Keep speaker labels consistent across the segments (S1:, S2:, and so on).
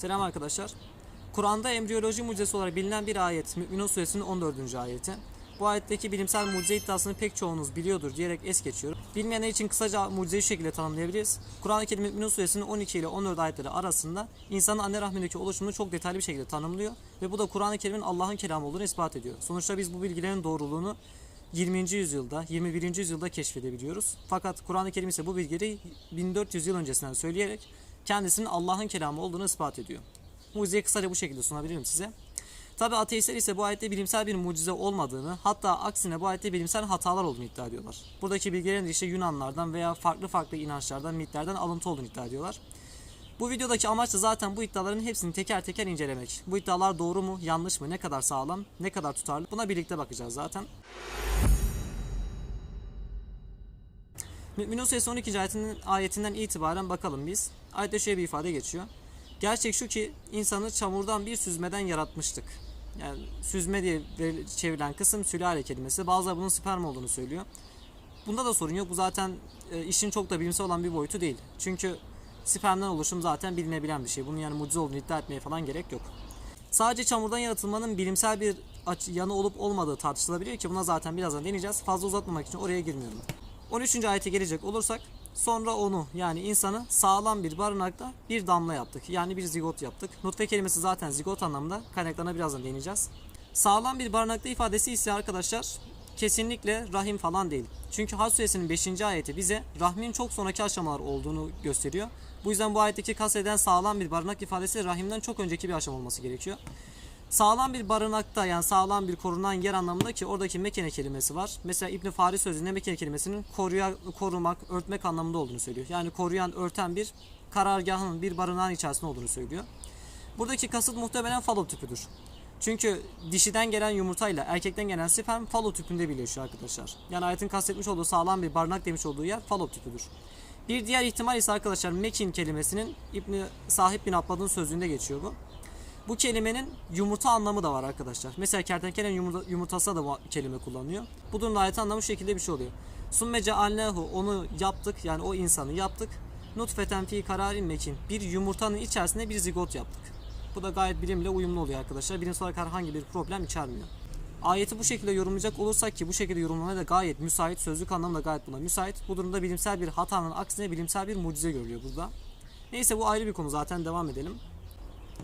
S1: Selam arkadaşlar. Kur'an'da embriyoloji mucizesi olarak bilinen bir ayet. Mü'minun suresinin 14. ayeti. Bu ayetteki bilimsel mucize iddiasını pek çoğunuz biliyordur diyerek es geçiyorum. Bilmeyenler için kısaca mucizeyi şu şekilde tanımlayabiliriz. Kur'an-ı Kerim Mü'minun suresinin 12 ile 14 ayetleri arasında insanın anne rahmindeki oluşumunu çok detaylı bir şekilde tanımlıyor. Ve bu da Kur'an-ı Kerim'in Allah'ın kelamı olduğunu ispat ediyor. Sonuçta biz bu bilgilerin doğruluğunu 20. yüzyılda, 21. yüzyılda keşfedebiliyoruz. Fakat Kur'an-ı Kerim ise bu bilgileri 1400 yıl öncesinden söyleyerek kendisinin Allah'ın kelamı olduğunu ispat ediyor. Mucizeyi kısaca bu şekilde sunabilirim size. Tabi ateistler ise bu ayette bilimsel bir mucize olmadığını, hatta aksine bu ayette bilimsel hatalar olduğunu iddia ediyorlar. Buradaki bilgilerin de işte Yunanlardan veya farklı farklı inançlardan, mitlerden alıntı olduğunu iddia ediyorlar. Bu videodaki amaç da zaten bu iddiaların hepsini teker teker incelemek. Bu iddialar doğru mu, yanlış mı, ne kadar sağlam, ne kadar tutarlı buna birlikte bakacağız zaten. Mü'minun suresi 12. ayetinden, ayetinden itibaren bakalım biz. Ayette şöyle bir ifade geçiyor. Gerçek şu ki insanı çamurdan bir süzmeden yaratmıştık. Yani süzme diye çevrilen kısım sülale kelimesi. Bazıları bunun sperm olduğunu söylüyor. Bunda da sorun yok. Bu zaten e, işin çok da bilimsel olan bir boyutu değil. Çünkü spermden oluşum zaten bilinebilen bir şey. Bunun yani mucize olduğunu iddia etmeye falan gerek yok. Sadece çamurdan yaratılmanın bilimsel bir yanı olup olmadığı tartışılabiliyor ki buna zaten birazdan deneyeceğiz. Fazla uzatmamak için oraya girmiyorum. 13. ayete gelecek olursak sonra onu yani insanı sağlam bir barınakta bir damla yaptık. Yani bir zigot yaptık. Nutfe kelimesi zaten zigot anlamında. Kaynaklarına birazdan değineceğiz. Sağlam bir barınakta ifadesi ise arkadaşlar kesinlikle rahim falan değil. Çünkü Hac suresinin 5. ayeti bize rahmin çok sonraki aşamalar olduğunu gösteriyor. Bu yüzden bu ayetteki kastedilen sağlam bir barınak ifadesi rahimden çok önceki bir aşama olması gerekiyor. Sağlam bir barınakta yani sağlam bir korunan yer anlamında ki oradaki mekene kelimesi var. Mesela İbn Faris sözünde mekene kelimesinin koruya, korumak, örtmek anlamında olduğunu söylüyor. Yani koruyan, örten bir karargahın, bir barınağın içerisinde olduğunu söylüyor. Buradaki kasıt muhtemelen falo tüpüdür. Çünkü dişiden gelen yumurtayla erkekten gelen sperm falo tüpünde birleşiyor arkadaşlar. Yani ayetin kastetmiş olduğu sağlam bir barınak demiş olduğu yer falo tüpüdür. Bir diğer ihtimal ise arkadaşlar mekin kelimesinin İbni Sahip bin Abbad'ın sözünde geçiyor bu. Bu kelimenin yumurta anlamı da var arkadaşlar. Mesela kertenkelenin yumurta, yumurtasına da bu kelime kullanıyor. Bu durumda ayet anlamı şu şekilde bir şey oluyor. Summe cealnehu onu yaptık yani o insanı yaptık. Nutfeten fi kararin mekin. Bir yumurtanın içerisinde bir zigot yaptık. Bu da gayet bilimle uyumlu oluyor arkadaşlar. Bilimsel olarak herhangi bir problem içermiyor. Ayeti bu şekilde yorumlayacak olursak ki bu şekilde yorumlamaya da gayet müsait, sözlük anlamda gayet buna müsait. Bu durumda bilimsel bir hatanın aksine bilimsel bir mucize görülüyor burada. Neyse bu ayrı bir konu zaten devam edelim.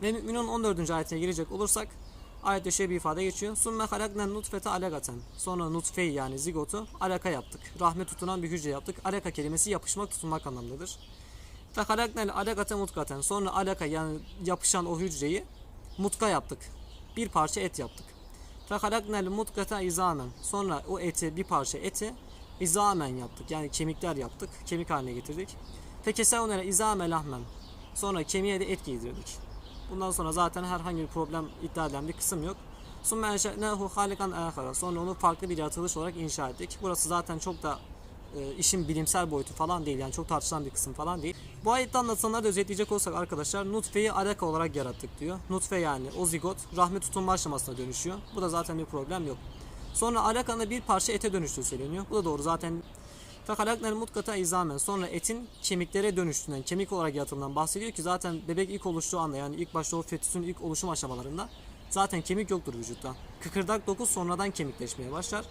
S1: Ve Mü'minun 14. ayetine girecek olursak ayette şöyle bir ifade geçiyor. Summe halaknen nutfete alagaten. Sonra nutfeyi yani zigotu alaka yaptık. Rahme tutunan bir hücre yaptık. Alaka kelimesi yapışmak tutunmak anlamındadır. Ve halaknen alagate mutkaten. Sonra alaka yani yapışan o hücreyi mutka yaptık. Bir parça et yaptık. Ve halaknel mutkata izamen. Sonra o eti bir parça eti izamen yaptık. Yani kemikler yaptık. Kemik haline getirdik. Fekesevnele izame lahmen. Sonra kemiğe de et giydirdik. Bundan sonra zaten herhangi bir problem iddia eden bir kısım yok. Sonra onu farklı bir yaratılış olarak inşa ettik. Burası zaten çok da e, işin bilimsel boyutu falan değil. Yani çok tartışılan bir kısım falan değil. Bu ayette anlatılanları da özetleyecek olsak arkadaşlar nutfeyi alaka olarak yarattık diyor. Nutfe yani o zigot rahme tutunma aşamasına dönüşüyor. Bu da zaten bir problem yok. Sonra alakanın da bir parça ete dönüştüğü söyleniyor. Bu da doğru zaten Fekalaknel mutkata izamen. Sonra etin kemiklere dönüştüğünden, kemik olarak yaratımından bahsediyor ki zaten bebek ilk oluştuğu anda yani ilk başta o fetüsün ilk oluşum aşamalarında zaten kemik yoktur vücutta. Kıkırdak doku sonradan kemikleşmeye başlar.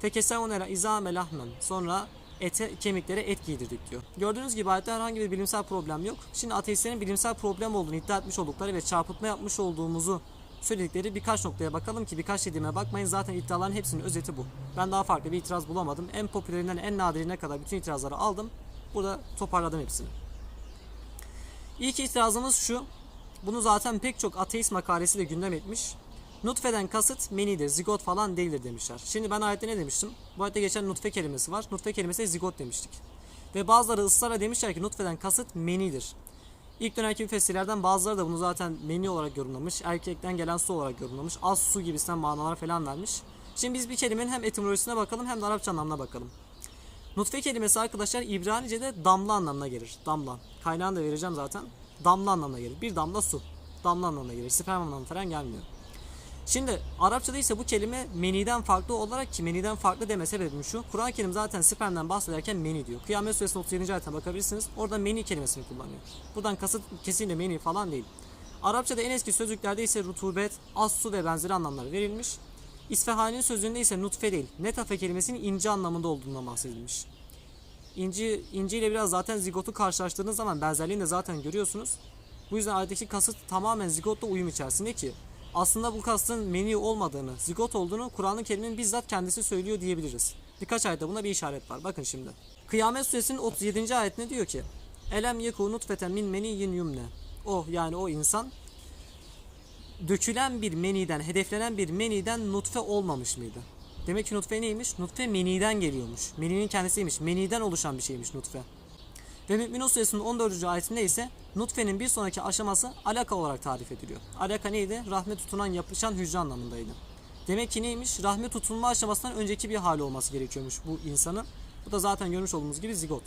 S1: Fekesevnela izame lahmen. Sonra ete, kemiklere et giydirdik diyor. Gördüğünüz gibi ayette herhangi bir bilimsel problem yok. Şimdi ateistlerin bilimsel problem olduğunu iddia etmiş oldukları ve çarpıtma yapmış olduğumuzu söyledikleri birkaç noktaya bakalım ki birkaç dediğime bakmayın zaten iddiaların hepsinin özeti bu. Ben daha farklı bir itiraz bulamadım. En popülerinden en nadirine kadar bütün itirazları aldım. Burada toparladım hepsini. İlk itirazımız şu. Bunu zaten pek çok ateist makalesi de gündem etmiş. Nutfeden kasıt menidir, zigot falan değildir demişler. Şimdi ben ayette ne demiştim? Bu ayette geçen nutfe kelimesi var. Nutfe kelimesi zigot demiştik. Ve bazıları ısrarla demişler ki nutfeden kasıt menidir. İlk dönemki müfessirlerden bazıları da bunu zaten meni olarak yorumlamış. Erkekten gelen su olarak yorumlamış. Az su gibisinden manalar falan vermiş. Şimdi biz bir kelimenin hem etimolojisine bakalım hem de Arapça anlamına bakalım. Nutfe kelimesi arkadaşlar İbranice'de damla anlamına gelir. Damla. Kaynağını da vereceğim zaten. Damla anlamına gelir. Bir damla su. Damla anlamına gelir. Sperm anlamına falan gelmiyor. Şimdi Arapçada ise bu kelime meniden farklı olarak ki meniden farklı deme sebebim şu. Kur'an-ı Kerim zaten spermden bahsederken meni diyor. Kıyamet suresinin 37. ayetine bakabilirsiniz. Orada meni kelimesini kullanıyor. Buradan kasıt kesinlikle meni falan değil. Arapçada en eski sözlüklerde ise rutubet, az su ve benzeri anlamlar verilmiş. İsfahani'nin sözlüğünde ise nutfe değil, netafe kelimesinin ince anlamında olduğundan bahsedilmiş. İnci, inci ile biraz zaten zigotu karşılaştırdığınız zaman benzerliğini de zaten görüyorsunuz. Bu yüzden ayetteki kasıt tamamen zigotla uyum içerisinde ki aslında bu kastın meni olmadığını, zigot olduğunu Kur'an-ı Kerim'in bizzat kendisi söylüyor diyebiliriz. Birkaç ayette buna bir işaret var. Bakın şimdi. Kıyamet suresinin 37. ayetinde diyor ki Elem yeku nutfeten min meniyyin yumne. O yani o insan dökülen bir meniden, hedeflenen bir meniden nutfe olmamış mıydı? Demek ki nutfe neymiş? Nutfe meniden geliyormuş. Meninin kendisiymiş. Meniden oluşan bir şeymiş nutfe. Ve Mü'minun suresinin 14. ayetinde ise nutfenin bir sonraki aşaması alaka olarak tarif ediliyor. Alaka neydi? Rahme tutunan yapışan hücre anlamındaydı. Demek ki neymiş? Rahme tutulma aşamasından önceki bir hali olması gerekiyormuş bu insanın. Bu da zaten görmüş olduğumuz gibi zigot.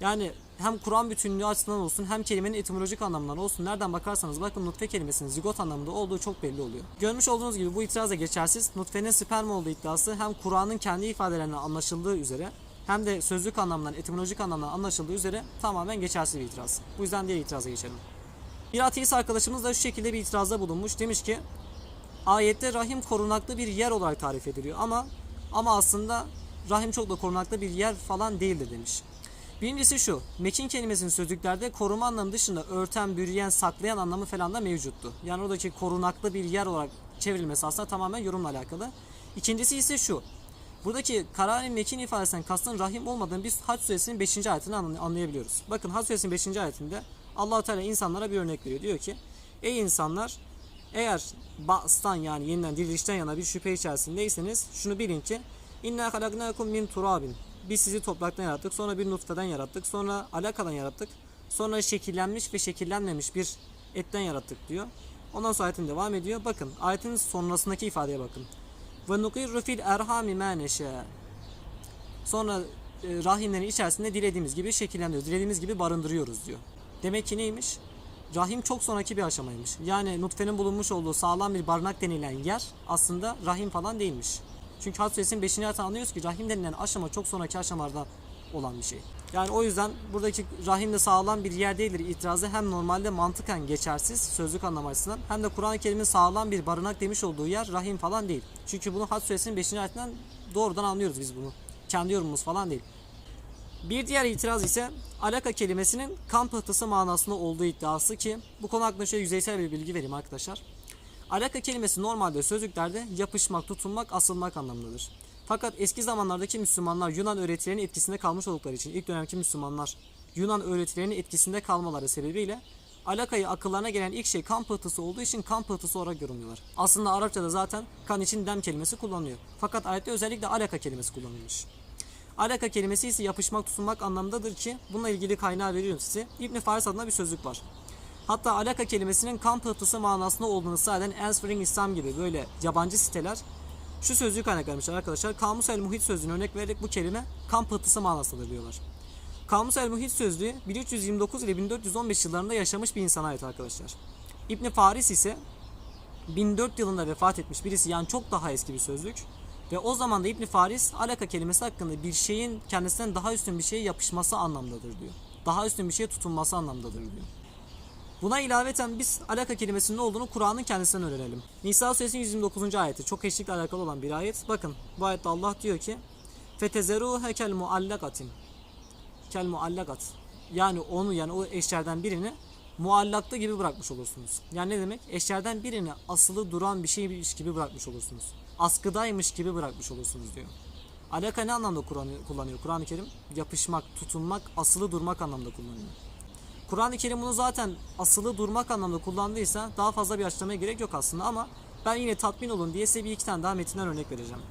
S1: Yani hem Kur'an bütünlüğü açısından olsun hem kelimenin etimolojik anlamından olsun nereden bakarsanız bakın nutfe kelimesinin zigot anlamında olduğu çok belli oluyor. Görmüş olduğunuz gibi bu itiraz da geçersiz. Nutfenin sperm olduğu iddiası hem Kur'an'ın kendi ifadelerinden anlaşıldığı üzere hem de sözlük anlamdan, etimolojik anlamdan anlaşıldığı üzere tamamen geçersiz bir itiraz. Bu yüzden diğer itiraza geçelim. Bir ateist arkadaşımız da şu şekilde bir itirazda bulunmuş. Demiş ki ayette rahim korunaklı bir yer olarak tarif ediliyor ama ama aslında rahim çok da korunaklı bir yer falan değildir demiş. Birincisi şu, mekin kelimesinin sözlüklerde koruma anlamı dışında örten, bürüyen, saklayan anlamı falan da mevcuttu. Yani oradaki korunaklı bir yer olarak çevrilmesi aslında tamamen yorumla alakalı. İkincisi ise şu, buradaki kararın mekin ifadesinden kastın rahim olmadığını biz Hac suresinin 5. ayetini anlay- anlayabiliyoruz. Bakın Hac suresinin 5. ayetinde allah Teala insanlara bir örnek veriyor. Diyor ki, ey insanlar eğer bastan yani yeniden dirilişten yana bir şüphe içerisindeyseniz şunu bilin ki inna halaknakum min turabin biz sizi topraktan yarattık sonra bir nutfeden yarattık sonra alakadan yarattık sonra şekillenmiş ve şekillenmemiş bir etten yarattık diyor. Ondan sonra ayetin devam ediyor. Bakın ayetin sonrasındaki ifadeye bakın. Ve nukirru fil erhami ma neşe. Sonra e, rahimlerin içerisinde dilediğimiz gibi şekillendiriyoruz. Dilediğimiz gibi barındırıyoruz diyor. Demek ki neymiş? Rahim çok sonraki bir aşamaymış. Yani nutfenin bulunmuş olduğu sağlam bir barınak denilen yer aslında rahim falan değilmiş. Çünkü Hac suresinin 5. ayetinde anlıyoruz ki rahim denilen aşama çok sonraki aşamalarda olan bir şey. Yani o yüzden buradaki rahim de sağlam bir yer değildir itirazı hem normalde mantıken geçersiz sözlük anlamı açısından hem de Kur'an-ı Kerim'in sağlam bir barınak demiş olduğu yer rahim falan değil. Çünkü bunu Hac suresinin 5. ayetinden doğrudan anlıyoruz biz bunu. Kendi yorumumuz falan değil. Bir diğer itiraz ise alaka kelimesinin kan pıhtısı manasında olduğu iddiası ki bu konu hakkında şöyle yüzeysel bir bilgi vereyim arkadaşlar. Alaka kelimesi normalde sözlüklerde yapışmak, tutunmak, asılmak anlamındadır. Fakat eski zamanlardaki Müslümanlar Yunan öğretilerinin etkisinde kalmış oldukları için ilk dönemki Müslümanlar Yunan öğretilerinin etkisinde kalmaları sebebiyle alakayı akıllarına gelen ilk şey kan pıhtısı olduğu için kan pıhtısı olarak yorumluyorlar. Aslında Arapçada zaten kan için dem kelimesi kullanılıyor. Fakat ayette özellikle alaka kelimesi kullanılmış. Alaka kelimesi ise yapışmak, tutunmak anlamındadır ki bununla ilgili kaynağı veriyorum size. İbn Faris adına bir sözlük var. Hatta alaka kelimesinin kan pıhtısı manasında olduğunu eden Answering İslam gibi böyle yabancı siteler şu sözlüğü kaynaklanmışlar arkadaşlar. Kamus el Muhit sözlüğüne örnek vererek bu kelime kan pıhtısı manasındadır diyorlar. Kamus el Muhit sözlüğü 1329 ile 1415 yıllarında yaşamış bir insana ait arkadaşlar. İbn Faris ise 1004 yılında vefat etmiş birisi yani çok daha eski bir sözlük. Ve o zaman da İbn Faris alaka kelimesi hakkında bir şeyin kendisinden daha üstün bir şeye yapışması anlamdadır diyor. Daha üstün bir şeye tutunması anlamdadır diyor. Buna ilaveten biz alaka kelimesinin ne olduğunu Kur'an'ın kendisinden öğrenelim. Nisa suresinin 129. ayeti çok eşlikle alakalı olan bir ayet. Bakın bu ayette Allah diyor ki Fetezeruhe kel muallakatin Kel muallakat Yani onu yani o eşlerden birini muallakta gibi bırakmış olursunuz. Yani ne demek? Eşlerden birini asılı duran bir şeymiş gibi bırakmış olursunuz. Askıdaymış gibi bırakmış olursunuz diyor. Alaka ne anlamda kullanıyor, kullanıyor Kur'an-ı Kerim? Yapışmak, tutunmak, asılı durmak anlamda kullanıyor. Kur'an-ı Kerim bunu zaten asılı durmak anlamda kullandıysa daha fazla bir açıklamaya gerek yok aslında ama ben yine tatmin olun diye size bir iki tane daha metinden örnek vereceğim.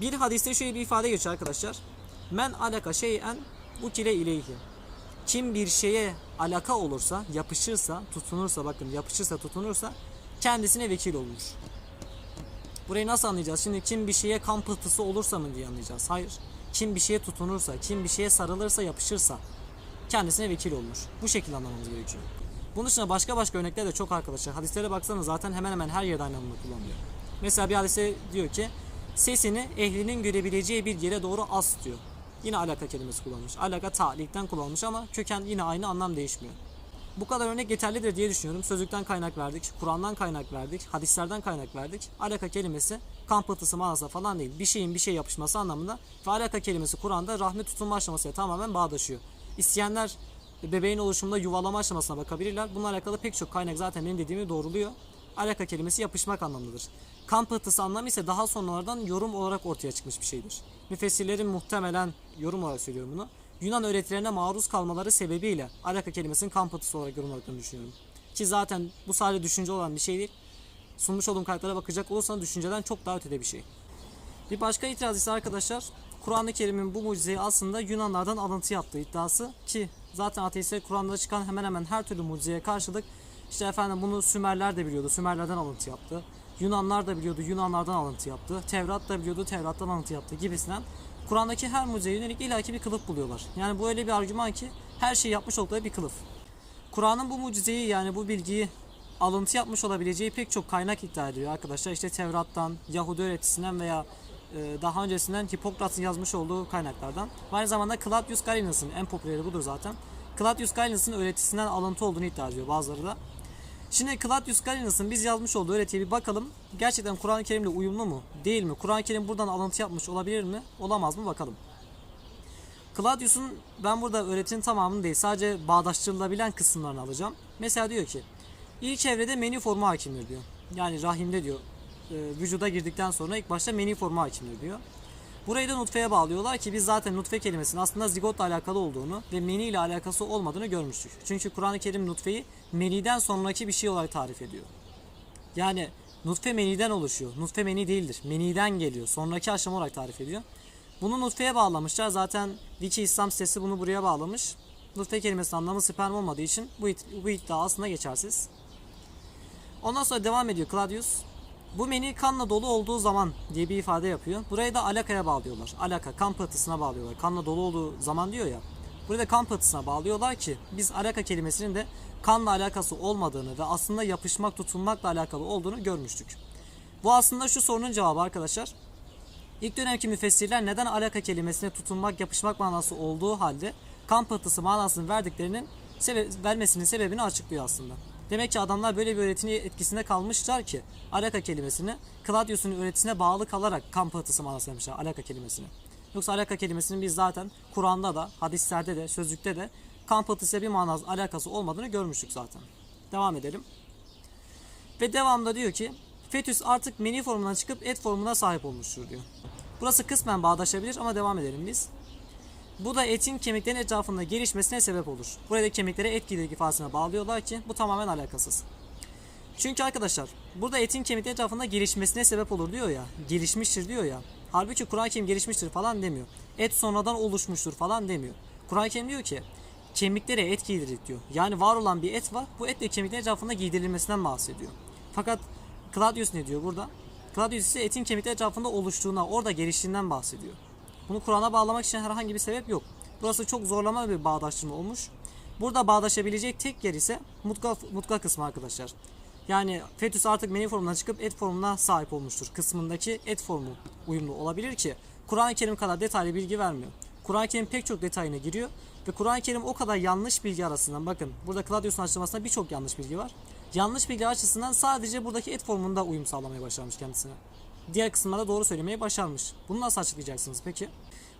S1: Bir hadiste şöyle bir ifade geçiyor arkadaşlar. Men alaka şeyen ukile ileyhi. Kim bir şeye alaka olursa, yapışırsa, tutunursa bakın yapışırsa, tutunursa kendisine vekil olur. Burayı nasıl anlayacağız? Şimdi kim bir şeye kan pıhtısı olursa mı diye anlayacağız. Hayır. Kim bir şeye tutunursa, kim bir şeye sarılırsa, yapışırsa kendisine vekil olur. Bu şekilde anlamamız gerekiyor. Bunun dışında başka başka örnekler de çok arkadaşlar. Hadislere baksanız zaten hemen hemen her yerde aynı anlamda kullanılıyor. Mesela bir hadise diyor ki sesini ehlinin görebileceği bir yere doğru as diyor. Yine alaka kelimesi kullanmış. Alaka ta'likten kullanılmış ama köken yine aynı anlam değişmiyor. Bu kadar örnek yeterlidir diye düşünüyorum. Sözlükten kaynak verdik, Kur'an'dan kaynak verdik, hadislerden kaynak verdik. Alaka kelimesi kan pıhtısı manasında falan değil. Bir şeyin bir şey yapışması anlamında. Ve alaka kelimesi Kur'an'da rahmet tutulma aşamasıyla tamamen bağdaşıyor. İsteyenler bebeğin oluşumunda yuvalama aşamasına bakabilirler. Bununla alakalı pek çok kaynak zaten benim dediğimi doğruluyor. Alaka kelimesi yapışmak anlamındadır. Kan pıhtısı anlamı ise daha sonralardan yorum olarak ortaya çıkmış bir şeydir. Müfessirlerin muhtemelen yorum olarak söylüyorum bunu. Yunan öğretilerine maruz kalmaları sebebiyle alaka kelimesinin kan pıhtısı olarak yorumladığını düşünüyorum. Ki zaten bu sadece düşünce olan bir şey değil. Sunmuş olduğum kayıtlara bakacak olursanız düşünceden çok daha ötede bir şey. Bir başka itiraz ise arkadaşlar Kur'an-ı Kerim'in bu mucizeyi aslında Yunanlardan alıntı yaptığı iddiası ki zaten ateistler Kur'an'da çıkan hemen hemen her türlü mucizeye karşılık işte efendim bunu Sümerler de biliyordu. Sümerlerden alıntı yaptı. Yunanlar da biliyordu. Yunanlardan alıntı yaptı. Tevrat da biliyordu. Tevrat'tan alıntı yaptı gibisinden. Kur'an'daki her mucizeye yönelik illaki bir kılıf buluyorlar. Yani bu öyle bir argüman ki her şeyi yapmış oldukları bir kılıf. Kur'an'ın bu mucizeyi yani bu bilgiyi alıntı yapmış olabileceği pek çok kaynak iddia ediyor arkadaşlar. İşte Tevrat'tan, Yahudi öğretisinden veya daha öncesinden Hipokrat'ın yazmış olduğu kaynaklardan. Aynı zamanda Claudius Galenus'un en popüleri budur zaten. Claudius Galenus'un öğretisinden alıntı olduğunu iddia ediyor bazıları da. Şimdi Claudius Galenus'un biz yazmış olduğu öğretiye bir bakalım. Gerçekten Kur'an-ı Kerim'le uyumlu mu? Değil mi? Kur'an-ı Kerim buradan alıntı yapmış olabilir mi? Olamaz mı? Bakalım. Claudius'un ben burada öğretinin tamamını değil sadece bağdaştırılabilen kısımlarını alacağım. Mesela diyor ki ilk evrede meni formu hakimdir diyor. Yani rahimde diyor e, vücuda girdikten sonra ilk başta meni formu hakimdir diyor. Burayı da nutfeye bağlıyorlar ki biz zaten nutfe kelimesinin aslında zigotla alakalı olduğunu ve meni ile alakası olmadığını görmüştük. Çünkü Kur'an-ı Kerim nutfeyi meniden sonraki bir şey olarak tarif ediyor. Yani nutfe meniden oluşuyor. Nutfe meni değildir. Meniden geliyor. Sonraki aşama olarak tarif ediyor. Bunu nutfeye bağlamışlar. Zaten Wiki İslam sitesi bunu buraya bağlamış. Nutfe kelimesinin anlamı sperm olmadığı için bu, it- bu iddia aslında geçersiz. Ondan sonra devam ediyor Claudius. Bu meni kanla dolu olduğu zaman diye bir ifade yapıyor. Burayı da alakaya bağlıyorlar. Alaka, kan pıhtısına bağlıyorlar. Kanla dolu olduğu zaman diyor ya. Burayı da kan pıhtısına bağlıyorlar ki biz alaka kelimesinin de kanla alakası olmadığını ve aslında yapışmak, tutulmakla alakalı olduğunu görmüştük. Bu aslında şu sorunun cevabı arkadaşlar. İlk dönemki müfessirler neden alaka kelimesine tutunmak, yapışmak manası olduğu halde kan pıhtısı manasını verdiklerinin sebe- vermesinin sebebini açıklıyor aslında. Demek ki adamlar böyle bir öğretinin etkisinde kalmışlar ki alaka kelimesini Claudius'un öğretisine bağlı kalarak kan pıhtısı manası vermişler alaka kelimesini. Yoksa alaka kelimesinin biz zaten Kur'an'da da, hadislerde de, sözlükte de kan pıhtısıyla bir manası alakası olmadığını görmüştük zaten. Devam edelim. Ve devamda diyor ki fetüs artık meni formundan çıkıp et formuna sahip olmuştur diyor. Burası kısmen bağdaşabilir ama devam edelim biz. Bu da etin kemiklerin etrafında gelişmesine sebep olur. Buraya da kemiklere et giydirik ifadesine bağlıyorlar ki bu tamamen alakasız. Çünkü arkadaşlar burada etin kemiklerin etrafında gelişmesine sebep olur diyor ya. Gelişmiştir diyor ya. Halbuki Kur'an-ı gelişmiştir falan demiyor. Et sonradan oluşmuştur falan demiyor. Kur'an-ı diyor ki kemiklere et giydirik diyor. Yani var olan bir et var. Bu etle kemiklerin etrafında giydirilmesinden bahsediyor. Fakat Claudius ne diyor burada? Claudius ise etin kemikler etrafında oluştuğuna, orada geliştiğinden bahsediyor. Bunu Kur'an'a bağlamak için herhangi bir sebep yok. Burası çok zorlama bir bağdaştırma olmuş. Burada bağdaşabilecek tek yer ise mutka, mutka kısmı arkadaşlar. Yani fetüs artık meni formundan çıkıp et formuna sahip olmuştur. Kısmındaki et formu uyumlu olabilir ki Kur'an-ı Kerim kadar detaylı bilgi vermiyor. Kur'an-ı Kerim pek çok detayına giriyor ve Kur'an-ı Kerim o kadar yanlış bilgi arasından bakın burada Claudius'un açıklamasında birçok yanlış bilgi var. Yanlış bilgi açısından sadece buradaki et formunda uyum sağlamaya başarmış kendisine. Diğer kısımlarda doğru söylemeyi başarmış. Bunu nasıl açıklayacaksınız peki?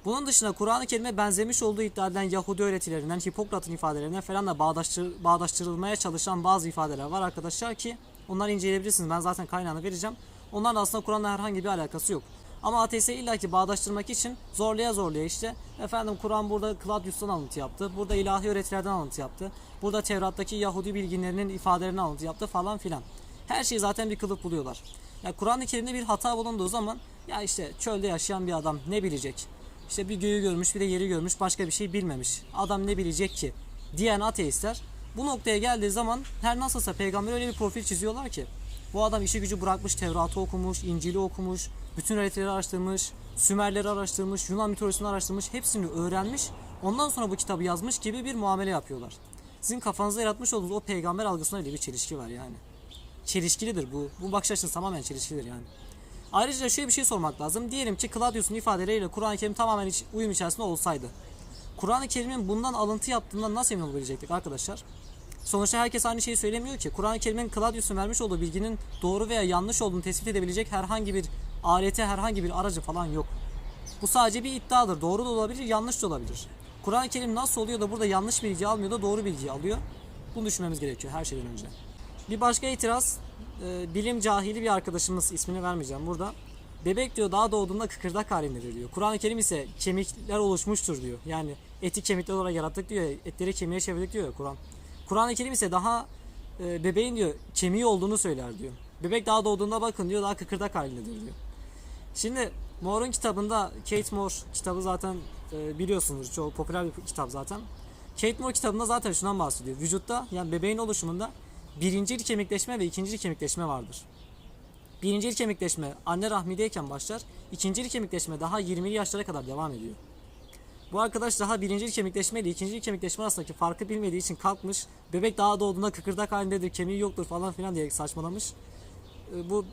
S1: Bunun dışında Kur'an-ı Kerim'e benzemiş olduğu iddia edilen Yahudi öğretilerinden, Hipokrat'ın ifadelerinden falan da bağdaştır, bağdaştırılmaya çalışan bazı ifadeler var arkadaşlar ki onları inceleyebilirsiniz. Ben zaten kaynağını vereceğim. Onlarla aslında Kur'an'la herhangi bir alakası yok. Ama ateiste illaki bağdaştırmak için zorlaya zorlaya işte efendim Kur'an burada Claudius'tan alıntı yaptı. Burada ilahi öğretilerden alıntı yaptı. Burada Tevrat'taki Yahudi bilginlerinin ifadelerine alıntı yaptı falan filan. Her şeyi zaten bir kılıf buluyorlar. Ya Kur'an-ı Kerim'de bir hata bulunduğu zaman ya işte çölde yaşayan bir adam ne bilecek? İşte bir göğü görmüş bir de yeri görmüş başka bir şey bilmemiş. Adam ne bilecek ki? Diyen ateistler bu noktaya geldiği zaman her nasılsa peygamber öyle bir profil çiziyorlar ki bu adam işi gücü bırakmış, Tevrat'ı okumuş, İncil'i okumuş, bütün öğretileri araştırmış, Sümerleri araştırmış, Yunan mitolojisini araştırmış, hepsini öğrenmiş. Ondan sonra bu kitabı yazmış gibi bir muamele yapıyorlar. Sizin kafanızda yaratmış olduğunuz o peygamber algısına öyle bir çelişki var yani. Çelişkilidir bu. Bu bakış açısı tamamen çelişkilidir yani. Ayrıca şöyle bir şey sormak lazım. Diyelim ki Claudius'un ifadeleriyle Kur'an-ı Kerim tamamen iç- uyum içerisinde olsaydı. Kur'an-ı Kerim'in bundan alıntı yaptığından nasıl emin olabilecektik arkadaşlar? Sonuçta herkes aynı şeyi söylemiyor ki. Kur'an-ı Kerim'in Claudius'un vermiş olduğu bilginin doğru veya yanlış olduğunu tespit edebilecek herhangi bir aleti, herhangi bir aracı falan yok. Bu sadece bir iddiadır. Doğru da olabilir, yanlış da olabilir. Kur'an-ı Kerim nasıl oluyor da burada yanlış bilgi almıyor da doğru bilgiyi alıyor? Bunu düşünmemiz gerekiyor her şeyden önce. Bir başka itiraz, e, bilim cahili bir arkadaşımız ismini vermeyeceğim burada. Bebek diyor daha doğduğunda kıkırdak halindedir diyor. Kur'an-ı Kerim ise kemikler oluşmuştur diyor. Yani eti kemikler olarak yarattık diyor. Etleri kemiğe çevirdik diyor Kur'an. Kur'an-ı Kerim ise daha e, bebeğin diyor kemiği olduğunu söyler diyor. Bebek daha doğduğunda bakın diyor daha kıkırdak halindedir diyor. Şimdi Moore'un kitabında Kate Moore kitabı zaten e, biliyorsunuz çok popüler bir kitap zaten. Kate Moore kitabında zaten şundan bahsediyor. Vücutta yani bebeğin oluşumunda birincil kemikleşme ve ikincil kemikleşme vardır. Birincil kemikleşme anne rahmideyken başlar. ikincil kemikleşme daha 20'li yaşlara kadar devam ediyor. Bu arkadaş daha birincil kemikleşme ile ikincil kemikleşme arasındaki farkı bilmediği için kalkmış. Bebek daha doğduğunda kıkırdak halindedir, kemiği yoktur falan filan diye saçmalamış. E, Bu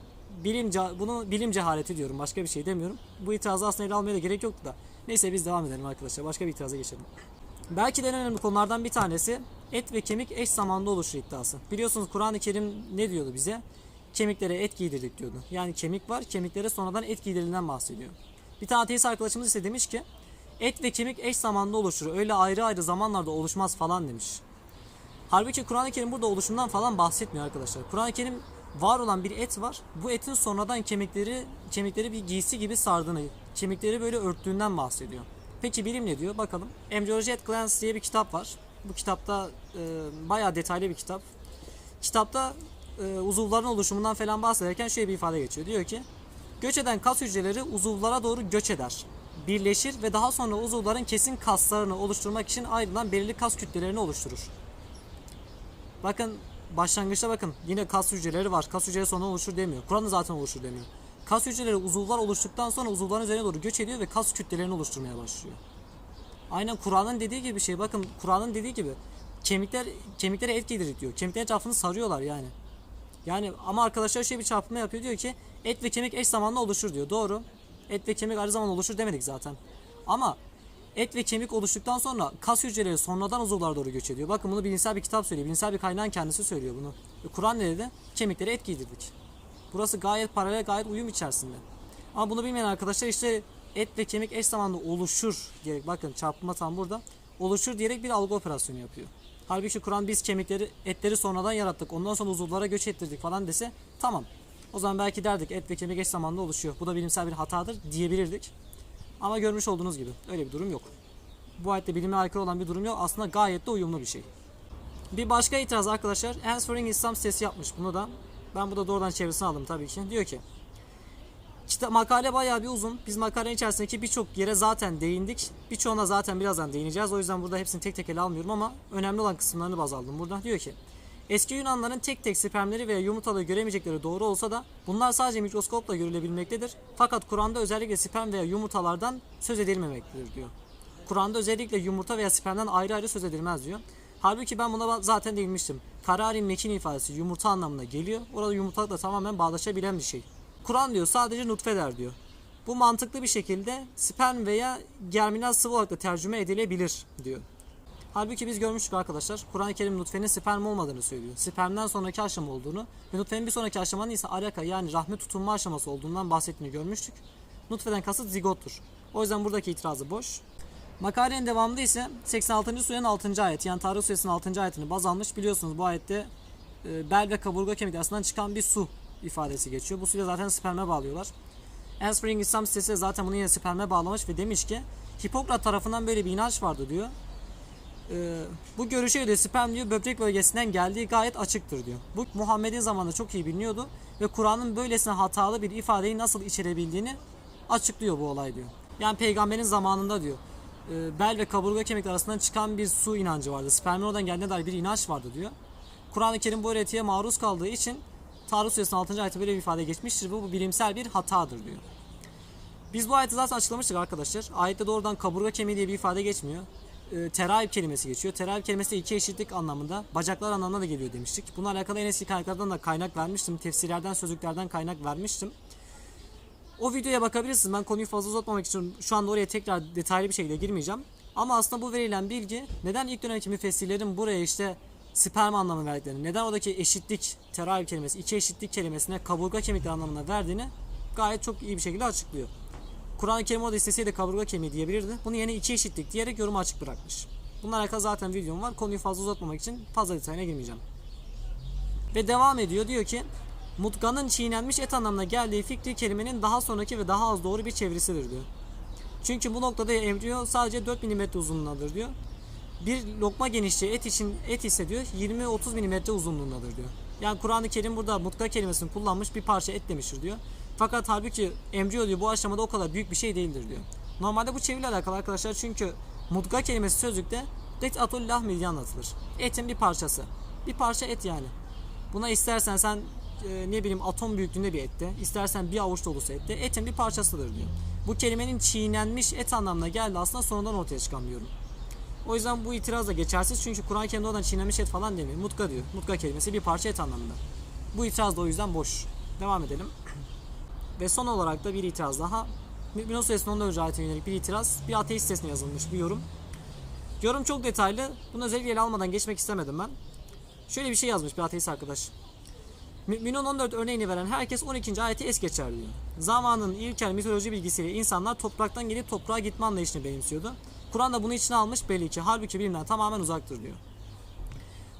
S1: bilim bunu bilim cehaleti diyorum. Başka bir şey demiyorum. Bu itirazı aslında ele almaya da gerek yoktu da. Neyse biz devam edelim arkadaşlar. Başka bir itiraza geçelim. Belki de en önemli konulardan bir tanesi et ve kemik eş zamanlı oluşur iddiası. Biliyorsunuz Kur'an-ı Kerim ne diyordu bize? Kemiklere et giydirdik diyordu. Yani kemik var, kemiklere sonradan et giydirilenden bahsediyor. Bir tane ateist arkadaşımız ise demiş ki et ve kemik eş zamanlı oluşur. Öyle ayrı ayrı zamanlarda oluşmaz falan demiş. Halbuki Kur'an-ı Kerim burada oluşumdan falan bahsetmiyor arkadaşlar. Kur'an-ı Kerim var olan bir et var. Bu etin sonradan kemikleri kemikleri bir giysi gibi sardığını, kemikleri böyle örttüğünden bahsediyor. Peki bilim ne diyor? Bakalım. Embryology at Glance diye bir kitap var. Bu kitapta e, bayağı detaylı bir kitap. Kitapta e, uzuvların oluşumundan falan bahsederken şöyle bir ifade geçiyor. Diyor ki göç eden kas hücreleri uzuvlara doğru göç eder. Birleşir ve daha sonra uzuvların kesin kaslarını oluşturmak için ayrılan belirli kas kütlelerini oluşturur. Bakın başlangıçta bakın yine kas hücreleri var. Kas hücreleri sonra oluşur demiyor. Kur'an'da zaten oluşur demiyor. Kas hücreleri uzuvlar oluştuktan sonra uzuvların üzerine doğru göç ediyor ve kas kütlelerini oluşturmaya başlıyor. Aynen Kur'an'ın dediği gibi bir şey. Bakın Kur'an'ın dediği gibi kemikler kemiklere et giydirir diyor. Kemiklerin etrafını sarıyorlar yani. Yani ama arkadaşlar şöyle bir çarpma yapıyor diyor ki et ve kemik eş zamanlı oluşur diyor. Doğru. Et ve kemik aynı zaman oluşur demedik zaten. Ama et ve kemik oluştuktan sonra kas hücreleri sonradan uzuvlara doğru göç ediyor. Bakın bunu bilimsel bir kitap söylüyor. Bilimsel bir kaynağın kendisi söylüyor bunu. E, Kur'an ne dedi? Kemiklere et giydirdik. Burası gayet paralel, gayet uyum içerisinde. Ama bunu bilmeyen arkadaşlar işte et ve kemik eş zamanlı oluşur diyerek bakın çarpma tam burada. Oluşur diyerek bir algı operasyonu yapıyor. Halbuki Kur'an biz kemikleri, etleri sonradan yarattık. Ondan sonra uzuvlara göç ettirdik falan dese tamam. O zaman belki derdik et ve kemik eş zamanlı oluşuyor. Bu da bilimsel bir hatadır diyebilirdik. Ama görmüş olduğunuz gibi öyle bir durum yok. Bu ayette bilime aykırı olan bir durum yok. Aslında gayet de uyumlu bir şey. Bir başka itiraz arkadaşlar. Answering İslam sitesi yapmış bunu da. Ben bu da doğrudan çevirisini aldım tabii ki. Diyor ki işte makale bayağı bir uzun. Biz makalenin içerisindeki birçok yere zaten değindik. Birçoğuna zaten birazdan değineceğiz. O yüzden burada hepsini tek tek ele almıyorum ama önemli olan kısımlarını baz aldım. Burada diyor ki Eski Yunanların tek tek spermleri veya yumurtaları göremeyecekleri doğru olsa da bunlar sadece mikroskopla görülebilmektedir. Fakat Kur'an'da özellikle sperm veya yumurtalardan söz edilmemektedir diyor. Kur'an'da özellikle yumurta veya spermden ayrı ayrı söz edilmez diyor. Halbuki ben buna zaten değinmiştim. Kararin mekin ifadesi yumurta anlamına geliyor. Orada yumurtalıkla tamamen bağdaşabilen bir şey. Kur'an diyor sadece nutfe der diyor. Bu mantıklı bir şekilde sperm veya germinal sıvı olarak da tercüme edilebilir diyor. Halbuki biz görmüştük arkadaşlar. Kur'an-ı Kerim nutfenin sperm olmadığını söylüyor. Spermden sonraki aşama olduğunu ve nutfenin bir sonraki aşamanın ise alaka yani rahme tutunma aşaması olduğundan bahsettiğini görmüştük. Nutfeden kasıt zigottur. O yüzden buradaki itirazı boş. Makalenin devamında ise 86. surenin 6. ayeti yani Tarih suresinin 6. ayetini baz almış. Biliyorsunuz bu ayette e, bel ve kaburga kemikleri arasından çıkan bir su ifadesi geçiyor. Bu suyu zaten sperme bağlıyorlar. Enspring İslam sitesi de zaten bunu yine sperme bağlamış ve demiş ki Hipokrat tarafından böyle bir inanç vardı diyor. Ee, bu görüşe göre sperm diyor böbrek bölgesinden geldiği gayet açıktır diyor. Bu Muhammed'in zamanında çok iyi biliniyordu ve Kur'an'ın böylesine hatalı bir ifadeyi nasıl içerebildiğini açıklıyor bu olay diyor. Yani peygamberin zamanında diyor e, bel ve kaburga kemikleri arasından çıkan bir su inancı vardı. Spermin oradan geldiğine dair bir inanç vardı diyor. Kur'an-ı Kerim bu öğretiye maruz kaldığı için Tarih suresinin 6. ayette böyle bir ifade geçmiştir. Bu, bu bilimsel bir hatadır diyor. Biz bu ayeti zaten açıklamıştık arkadaşlar. Ayette doğrudan kaburga kemiği diye bir ifade geçmiyor. E, teraib kelimesi geçiyor. Teraib kelimesi de iki eşitlik anlamında, bacaklar anlamına da geliyor demiştik. Bununla alakalı en eski kaynaklardan da kaynak vermiştim. Tefsirlerden, sözlüklerden kaynak vermiştim. O videoya bakabilirsiniz. Ben konuyu fazla uzatmamak için şu anda oraya tekrar detaylı bir şekilde girmeyeceğim. Ama aslında bu verilen bilgi neden ilk dönemki müfessirlerin buraya işte sperm anlamı verdiklerini, neden oradaki eşitlik, terahip kelimesi, iki eşitlik kelimesine kaburga kemikleri anlamına verdiğini gayet çok iyi bir şekilde açıklıyor. Kur'an-ı Kerim orada isteseydi kaburga kemiği diyebilirdi. Bunu yine iki eşitlik diyerek yorumu açık bırakmış. Bununla alakalı zaten videom var. Konuyu fazla uzatmamak için fazla detayına girmeyeceğim. Ve devam ediyor. Diyor ki mutganın çiğnenmiş et anlamına geldiği fikri kelimenin daha sonraki ve daha az doğru bir çevirisidir diyor. Çünkü bu noktada embriyo sadece 4 mm uzunluğundadır diyor. Bir lokma genişliği et için et ise diyor 20-30 mm uzunluğundadır diyor. Yani Kur'an-ı Kerim burada mutka kelimesini kullanmış bir parça et demiştir diyor. Fakat halbuki embriyo diyor bu aşamada o kadar büyük bir şey değildir diyor. Normalde bu çeviriyle alakalı arkadaşlar çünkü mutka kelimesi sözlükte ret atul lahmi diye anlatılır. Etin bir parçası. Bir parça et yani. Buna istersen sen e, ne bileyim atom büyüklüğünde bir ette, istersen bir avuç dolusu ette, etin bir parçasıdır diyor. Bu kelimenin çiğnenmiş et anlamına geldi aslında sonradan ortaya çıkan bir yorum. O yüzden bu itiraz da geçersiz çünkü Kur'an-ı Kerim'de oradan çiğnenmiş et falan demiyor. Mutka diyor. Mutka kelimesi bir parça et anlamında. Bu itiraz da o yüzden boş. Devam edelim. Ve son olarak da bir itiraz daha. Mü'min Suresinin 14. ayetine yönelik bir itiraz. Bir ateist sitesine yazılmış bir yorum. Yorum çok detaylı. Bunu özellikle almadan geçmek istemedim ben. Şöyle bir şey yazmış bir ateist arkadaş. Mü'minun 14 örneğini veren herkes 12. ayeti es geçer diyor. Zamanın ilkel mitoloji bilgisiyle insanlar topraktan gelip toprağa gitme anlayışını benimsiyordu. Kur'an da bunu içine almış belli ki. Halbuki bilimden tamamen uzaktır diyor.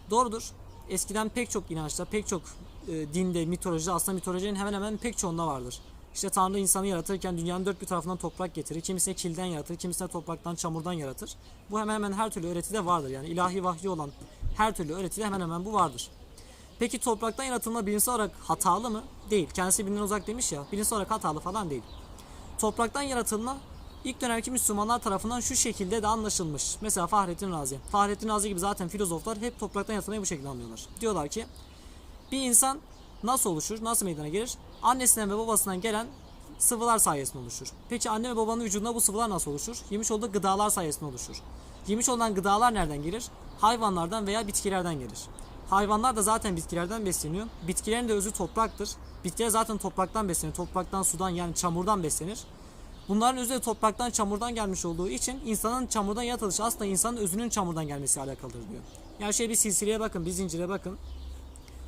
S1: Doğrudur. Eskiden pek çok inançta, pek çok e, dinde, mitolojide aslında mitolojinin hemen hemen pek çoğunda vardır. İşte Tanrı insanı yaratırken dünyanın dört bir tarafından toprak getirir. Kimisine kilden yaratır, kimisine topraktan, çamurdan yaratır. Bu hemen hemen her türlü öğretide vardır. Yani ilahi vahyi olan her türlü öğretide hemen hemen bu vardır. Peki topraktan yaratılma bilimsel olarak hatalı mı? Değil. Kendisi bilimden uzak demiş ya. Bilimsel olarak hatalı falan değil. Topraktan yaratılma ilk dönemki Müslümanlar tarafından şu şekilde de anlaşılmış. Mesela Fahrettin Razi. Fahrettin Razi gibi zaten filozoflar hep topraktan yaratılmayı bu şekilde anlıyorlar. Diyorlar ki bir insan nasıl oluşur, nasıl meydana gelir? Annesinden ve babasından gelen sıvılar sayesinde oluşur. Peki anne ve babanın vücudunda bu sıvılar nasıl oluşur? Yemiş olduğu gıdalar sayesinde oluşur. Yemiş olan gıdalar nereden gelir? Hayvanlardan veya bitkilerden gelir. Hayvanlar da zaten bitkilerden besleniyor. Bitkilerin de özü topraktır. Bitkiler zaten topraktan beslenir. Topraktan, sudan yani çamurdan beslenir. Bunların özü de topraktan, çamurdan gelmiş olduğu için insanın çamurdan yaratılışı aslında insanın özünün çamurdan gelmesiyle alakalıdır diyor. Yani şöyle bir silsileye bakın, bir zincire bakın.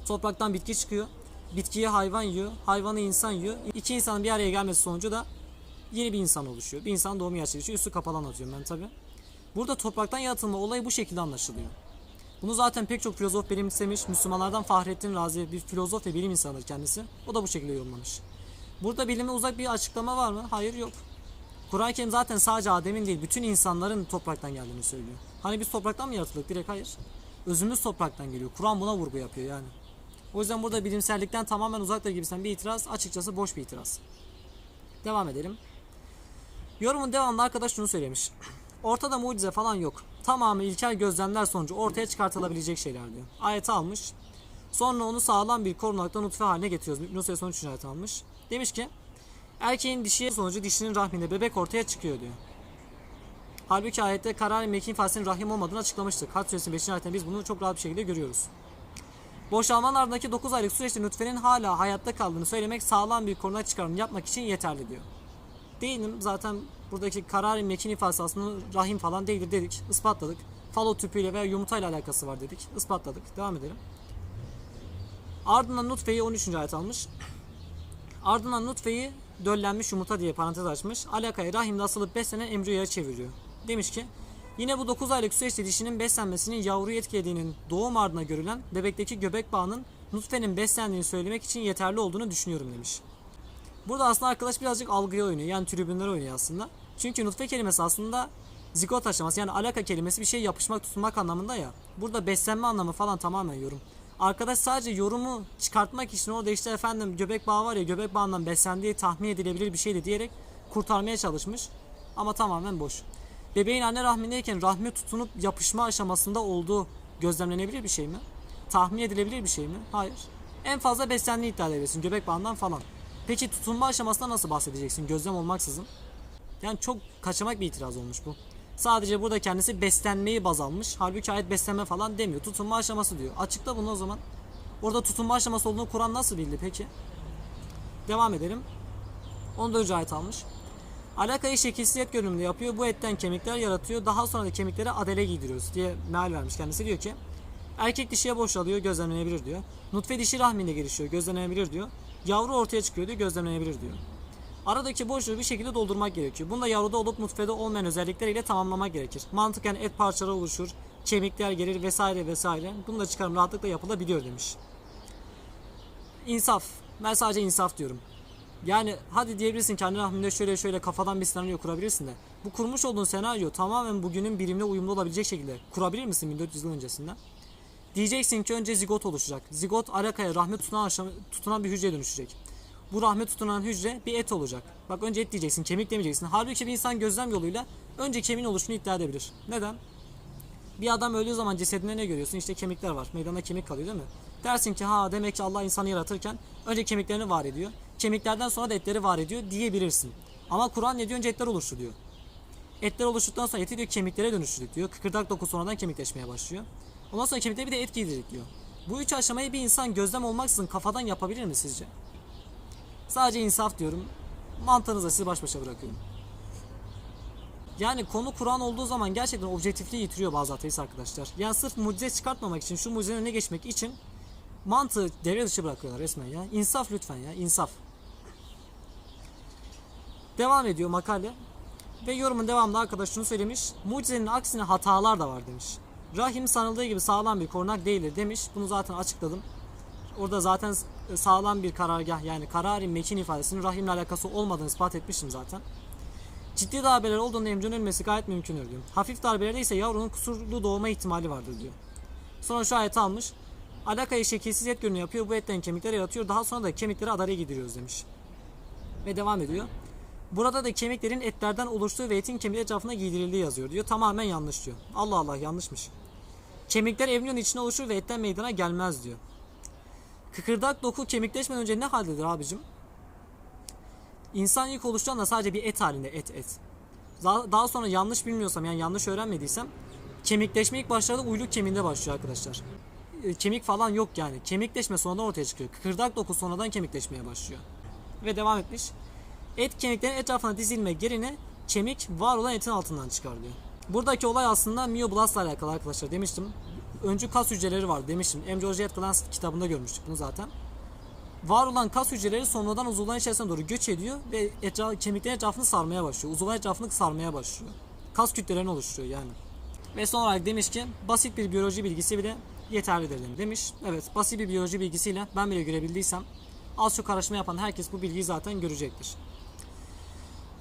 S1: Topraktan bitki çıkıyor. Bitkiyi hayvan yiyor, hayvanı insan yiyor. İki insanın bir araya gelmesi sonucu da yeni bir insan oluşuyor. Bir insan doğumu gerçekleşiyor. Üstü kapalı anlatıyorum ben tabi. Burada topraktan yaratılma olayı bu şekilde anlaşılıyor. Bunu zaten pek çok filozof benimsemiş. Müslümanlardan Fahrettin Razi bir filozof ve bilim insanıdır kendisi. O da bu şekilde yorumlamış. Burada bilime uzak bir açıklama var mı? Hayır yok. Kur'an-ı Kerim zaten sadece Adem'in değil bütün insanların topraktan geldiğini söylüyor. Hani biz topraktan mı yaratıldık? Direkt hayır. Özümüz topraktan geliyor. Kur'an buna vurgu yapıyor yani. O yüzden burada bilimsellikten tamamen uzaktır gibisinden bir itiraz açıkçası boş bir itiraz. Devam edelim. Yorumun devamında arkadaş şunu söylemiş. Ortada mucize falan yok. Tamamı ilkel gözlemler sonucu ortaya çıkartılabilecek şeyler diyor. Ayeti almış. Sonra onu sağlam bir korunaktan nutfe haline getiriyoruz. Mü'min Suresi 13. ayet almış. Demiş ki erkeğin dişi sonucu dişinin rahminde bebek ortaya çıkıyor diyor. Halbuki ayette karar mekin faslinin rahim olmadığını açıklamıştık. Had Suresi'nin 5. ayetinde biz bunu çok rahat bir şekilde görüyoruz. Boşalmanın ardındaki 9 aylık süreçte nutfenin hala hayatta kaldığını söylemek sağlam bir korunak çıkarımı yapmak için yeterli diyor. Değilim zaten buradaki karar mekin ifadesi aslında rahim falan değildir dedik. ispatladık. Falo tüpüyle veya yumurtayla alakası var dedik. ispatladık. Devam edelim. Ardından nutfeyi 13. ayet almış. Ardından nutfeyi döllenmiş yumurta diye parantez açmış. Alakayı rahimde asılıp beslenen embriyoya çeviriyor. Demiş ki Yine bu 9 aylık süreçte dişinin beslenmesinin yavruyu etkilediğinin doğum ardına görülen bebekteki göbek bağının nutfenin beslendiğini söylemek için yeterli olduğunu düşünüyorum demiş. Burada aslında arkadaş birazcık algıya oynuyor. Yani tribünler oynuyor aslında. Çünkü nutfe kelimesi aslında zigot aşaması yani alaka kelimesi bir şey yapışmak tutunmak anlamında ya. Burada beslenme anlamı falan tamamen yorum. Arkadaş sadece yorumu çıkartmak için orada işte efendim göbek bağı var ya göbek bağından beslendiği tahmin edilebilir bir şeydi diyerek kurtarmaya çalışmış. Ama tamamen boş. Bebeğin anne rahmindeyken rahmi tutunup yapışma aşamasında olduğu gözlemlenebilir bir şey mi? Tahmin edilebilir bir şey mi? Hayır. En fazla beslendiği iddia edebilirsin göbek bağından falan. Peki tutunma aşamasında nasıl bahsedeceksin gözlem olmaksızın? Yani çok kaçamak bir itiraz olmuş bu. Sadece burada kendisi beslenmeyi baz almış. Halbuki ayet beslenme falan demiyor. Tutunma aşaması diyor. Açıkla bunu o zaman. Orada tutunma aşaması olduğunu Kur'an nasıl bildi peki? Devam edelim. 14. ayet almış. Alakayı şekilsiziyet görünümlü yapıyor. Bu etten kemikler yaratıyor. Daha sonra da kemiklere adele giydiriyoruz diye meal vermiş kendisi. Diyor ki Erkek dişiye boşalıyor gözlemlenebilir diyor. Nutfe dişi rahminde gelişiyor gözlemlenebilir diyor. Yavru ortaya çıkıyor diyor gözlemlenebilir diyor. Aradaki boşluğu bir şekilde doldurmak gerekiyor. Bunu da yavruda olup nutfede olmayan özellikleriyle tamamlamak gerekir. Mantıken et parçaları oluşur, kemikler gelir vesaire vesaire. Bunu da çıkarım rahatlıkla yapılabiliyor demiş. İnsaf. Ben sadece insaf diyorum. Yani hadi diyebilirsin kendi rahminde şöyle şöyle kafadan bir senaryo kurabilirsin de. Bu kurmuş olduğun senaryo tamamen bugünün bilimle uyumlu olabilecek şekilde kurabilir misin 1400 yıl öncesinden? Diyeceksin ki önce zigot oluşacak. Zigot arakaya rahme tutunan, tutunan bir hücreye dönüşecek. Bu rahme tutunan hücre bir et olacak. Bak önce et diyeceksin, kemik demeyeceksin. Halbuki bir insan gözlem yoluyla önce kemiğin oluşunu iddia edebilir. Neden? Bir adam öldüğü zaman cesedinde ne görüyorsun? İşte kemikler var. Meydanda kemik kalıyor değil mi? Dersin ki ha demek ki Allah insanı yaratırken önce kemiklerini var ediyor. Kemiklerden sonra da etleri var ediyor diyebilirsin. Ama Kur'an ne diyor? Önce etler oluştu diyor. Etler oluştuktan sonra eti diyor kemiklere dönüştürdük diyor. Kıkırdak doku sonradan kemikleşmeye başlıyor. Ondan sonra kemiklere bir de et giydirdik diyor. Bu üç aşamayı bir insan gözlem olmaksızın kafadan yapabilir mi sizce? Sadece insaf diyorum. Mantığınızla sizi baş başa bırakıyorum. Yani konu Kur'an olduğu zaman gerçekten objektifliği yitiriyor bazı ateist arkadaşlar. Yani sırf mucize çıkartmamak için, şu mucizenin önüne geçmek için mantığı devre dışı bırakıyorlar resmen ya. İnsaf lütfen ya, insaf. Devam ediyor makale. Ve yorumun devamında arkadaş şunu söylemiş. Mucizenin aksine hatalar da var demiş. Rahim sanıldığı gibi sağlam bir korunak değildir demiş. Bunu zaten açıkladım. Orada zaten sağlam bir karargah yani karari mekin ifadesinin rahimle alakası olmadığını ispat etmiştim zaten. Ciddi darbeler olduğunda emcinin ölmesi gayet mümkündür diyor. Hafif darbelerde ise yavrunun kusurlu doğma ihtimali vardır diyor. Sonra şu ayet almış. Alakayı şekilsiz et görünüyor yapıyor. Bu etten kemikler yaratıyor. Daha sonra da kemikleri adaraya gidiriyoruz demiş. Ve devam ediyor. Burada da kemiklerin etlerden oluştuğu ve etin kemiği etrafına giydirildiği yazıyor diyor. Tamamen yanlış diyor. Allah Allah yanlışmış. Kemikler embriyonun içine oluşur ve etten meydana gelmez diyor. Kıkırdak doku kemikleşmeden önce ne haldedir abicim? İnsan ilk oluştuğunda sadece bir et halinde et et. Daha, sonra yanlış bilmiyorsam yani yanlış öğrenmediysem kemikleşme ilk başlarda uyluk kemiğinde başlıyor arkadaşlar. E, Kemik falan yok yani. Kemikleşme sonradan ortaya çıkıyor. Kıkırdak doku sonradan kemikleşmeye başlıyor. Ve devam etmiş. Et kemiklerin etrafına dizilme yerine kemik var olan etin altından çıkar diyor. Buradaki olay aslında mioblastla alakalı arkadaşlar demiştim. Öncü kas hücreleri var demiştim. Embryology at Glance kitabında görmüştük bunu zaten. Var olan kas hücreleri sonradan uzuvların içerisine doğru göç ediyor ve etraf, kemiklerin etrafını sarmaya başlıyor. Uzuvların etrafını sarmaya başlıyor. Kas kütlelerini oluşturuyor yani. Ve son olarak demiş ki basit bir biyoloji bilgisi bile yeterlidir demiş. Evet basit bir biyoloji bilgisiyle ben bile görebildiysem az çok araştırma yapan herkes bu bilgiyi zaten görecektir.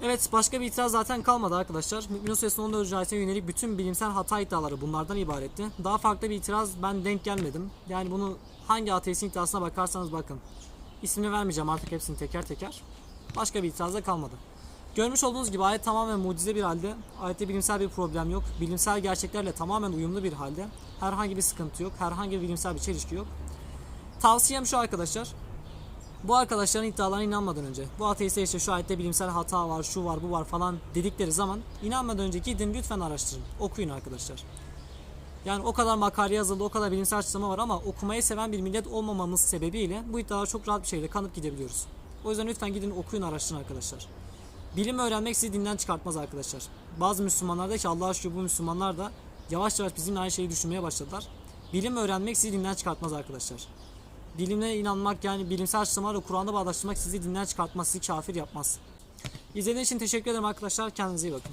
S1: Evet başka bir itiraz zaten kalmadı arkadaşlar. Mümin Suresinin 14. ayetine yönelik bütün bilimsel hata iddiaları bunlardan ibaretti. Daha farklı bir itiraz ben denk gelmedim. Yani bunu hangi ateistin iddiasına bakarsanız bakın. İsmini vermeyeceğim artık hepsini teker teker. Başka bir itiraz da kalmadı. Görmüş olduğunuz gibi ayet tamamen mucize bir halde. Ayette bilimsel bir problem yok. Bilimsel gerçeklerle tamamen uyumlu bir halde. Herhangi bir sıkıntı yok. Herhangi bir bilimsel bir çelişki yok. Tavsiyem şu arkadaşlar. Bu arkadaşların iddialarına inanmadan önce, bu ateistler işte şu ayette bilimsel hata var, şu var, bu var falan dedikleri zaman inanmadan önce gidin lütfen araştırın. Okuyun arkadaşlar. Yani o kadar makale yazıldı, o kadar bilimsel açıklama var ama okumayı seven bir millet olmamamız sebebiyle bu iddiaları çok rahat bir şekilde kanıp gidebiliyoruz. O yüzden lütfen gidin okuyun araştırın arkadaşlar. Bilim öğrenmek sizi dinden çıkartmaz arkadaşlar. Bazı Müslümanlar da ki Allah'a şükür bu Müslümanlar da yavaş yavaş bizimle aynı şeyi düşünmeye başladılar. Bilim öğrenmek sizi dinden çıkartmaz arkadaşlar. Bilimle inanmak yani bilimsel açıklamalarla Kur'an'da bağdaştırmak sizi dinden çıkartmaz, sizi kafir yapmaz. İzlediğiniz için teşekkür ederim arkadaşlar. Kendinize iyi bakın.